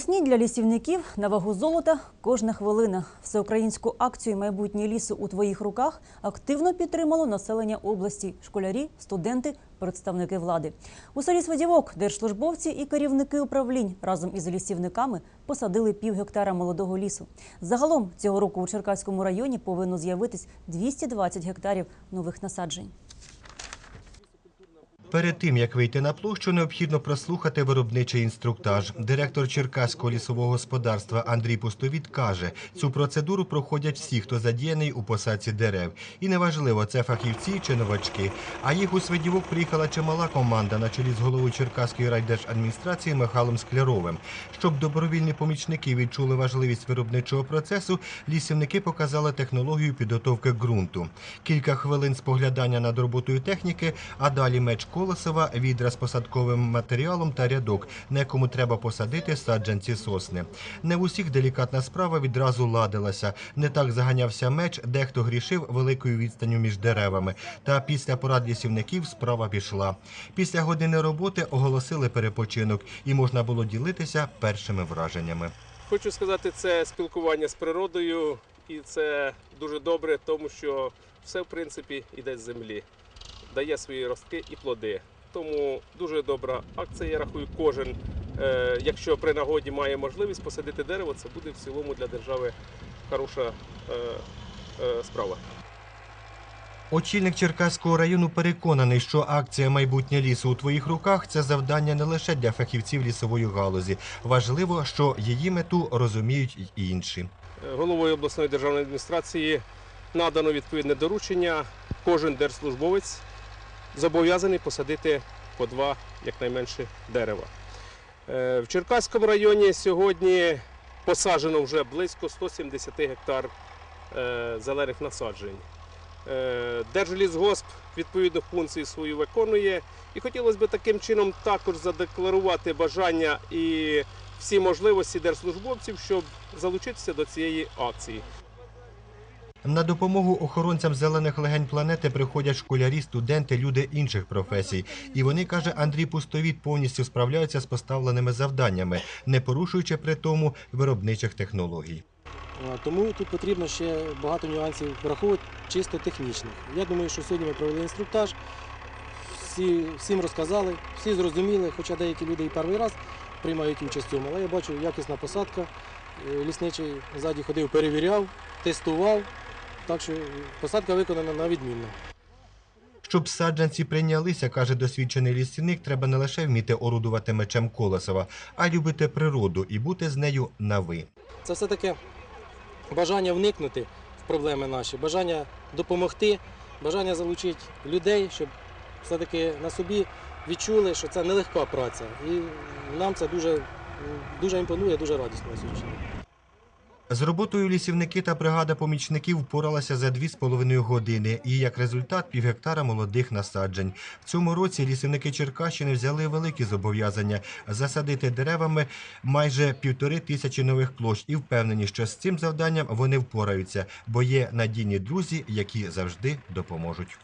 Сні для лісівників на вагу золота кожна хвилина. Всеукраїнську акцію Майбутнє лісу у твоїх руках активно підтримало населення області, школярі, студенти, представники влади. У селі Свидівок держслужбовці і керівники управлінь разом із лісівниками посадили пів гектара молодого лісу. Загалом цього року у Черкаському районі повинно з'явитись 220 гектарів нових насаджень. Перед тим як вийти на площу, необхідно прослухати виробничий інструктаж. Директор Черкаського лісового господарства Андрій Пустовіт каже, цю процедуру проходять всі, хто задіяний у посадці дерев. І неважливо, це фахівці чи новачки. А їх у Свидівок приїхала чимала команда на чолі з головою Черкаської райдержадміністрації Михайлом Скляровим. Щоб добровільні помічники відчули важливість виробничого процесу, лісівники показали технологію підготовки ґрунту. Кілька хвилин споглядання над роботою техніки, а далі меч Колосова, відра з посадковим матеріалом та рядок, на якому треба посадити саджанці сосни. Не в усіх делікатна справа відразу ладилася. Не так заганявся меч, дехто грішив великою відстанню між деревами. Та після порад лісівників справа пішла. Після години роботи оголосили перепочинок, і можна було ділитися першими враженнями. Хочу сказати, це спілкування з природою, і це дуже добре, тому що все в принципі йде з землі, дає свої ростки і плоди. Тому дуже добра акція. Я рахую, кожен, е, якщо при нагоді має можливість посадити дерево, це буде в цілому для держави хороша е, е, справа. Очільник Черкаського району переконаний, що акція майбутнє лісу у твоїх руках це завдання не лише для фахівців лісової галузі. Важливо, що її мету розуміють й інші. Головою обласної державної адміністрації надано відповідне доручення. Кожен держслужбовець зобов'язаний посадити по два якнайменше дерева. Е, В Черкаському районі сьогодні посаджено вже близько 170 гектар е, зелених насаджень. Е, Держлісгосп відповідну функцію свою виконує. І хотілося б таким чином також задекларувати бажання і всі можливості держслужбовців, щоб залучитися до цієї акції. На допомогу охоронцям зелених легень планети приходять школярі, студенти, люди інших професій. І вони, каже Андрій Пустовіт, повністю справляються з поставленими завданнями, не порушуючи при тому виробничих технологій. Тому тут потрібно ще багато нюансів враховувати чисто технічних. Я думаю, що сьогодні ми провели інструктаж, всі, всім розказали, всі зрозуміли, хоча деякі люди і перший раз приймають участь в цьому, але я бачу якісна посадка. Е, Лісничий ззаді ходив, перевіряв, тестував. Так що посадка виконана на відмінно. Щоб саджанці прийнялися, каже досвідчений лісівник, треба не лише вміти орудувати мечем Колесова, а любити природу і бути з нею на ви. Це все-таки бажання вникнути в проблеми наші, бажання допомогти, бажання залучити людей, щоб все-таки на собі відчули, що це нелегка праця. І нам це дуже, дуже імпонує, дуже радісно. З роботою лісівники та бригада помічників впоралася за дві з половиною години і як результат півгектара молодих насаджень. В цьому році лісівники Черкащини взяли великі зобов'язання засадити деревами майже півтори тисячі нових площ і впевнені, що з цим завданням вони впораються, бо є надійні друзі, які завжди допоможуть.